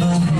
เอา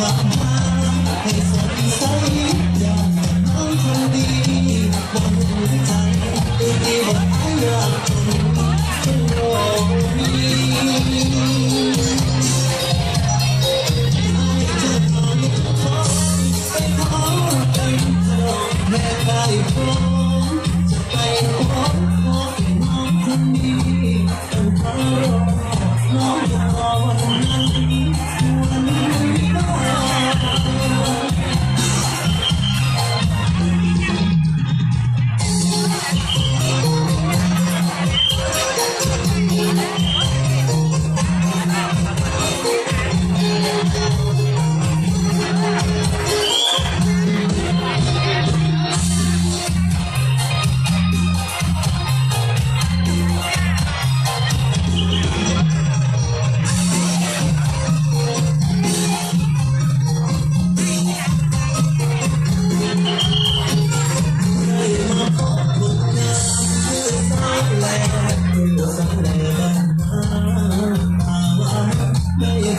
Thank you.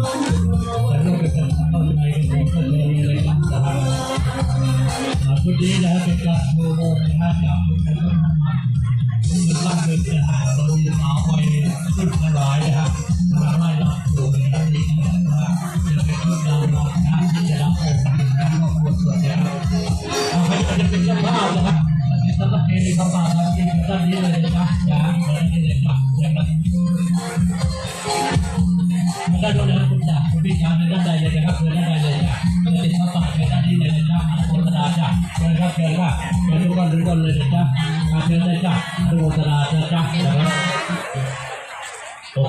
Oh, ชุดนี้นะเป็นการโมโมนะครับจากคุณผู้ชมที่บ้านเป็นทหารเรามีสาวไปขึ้นถวายนะครับมาไล่รับสู่ในครั้งนี้นะครับจะเป็นชุดดาวดาวนะที่จะรับโองค์นะครับครอบครัวส่วนนะครับเอาไปจะเป็นเจ้าภาพนะครับสำหรับเอริคาปาที่ด้านนี้เลยนะครับนะด้านนี้เลยครับนะครับด้านโน้นนะครับคุณจ่าคุณพี่ชายในด้านใดเลยนะครับเชิญด้านใดเลยครับจะติดข้อต่อในด้านนี้เลยนะครับโฆษณาจ้ะ เชิญครับเชิญครับเชิญทุกคนดูกคนเลยนะจ๊ะมาเชิญเลยจ้ะดูโฆษณาเชิญจ้ะนะครับ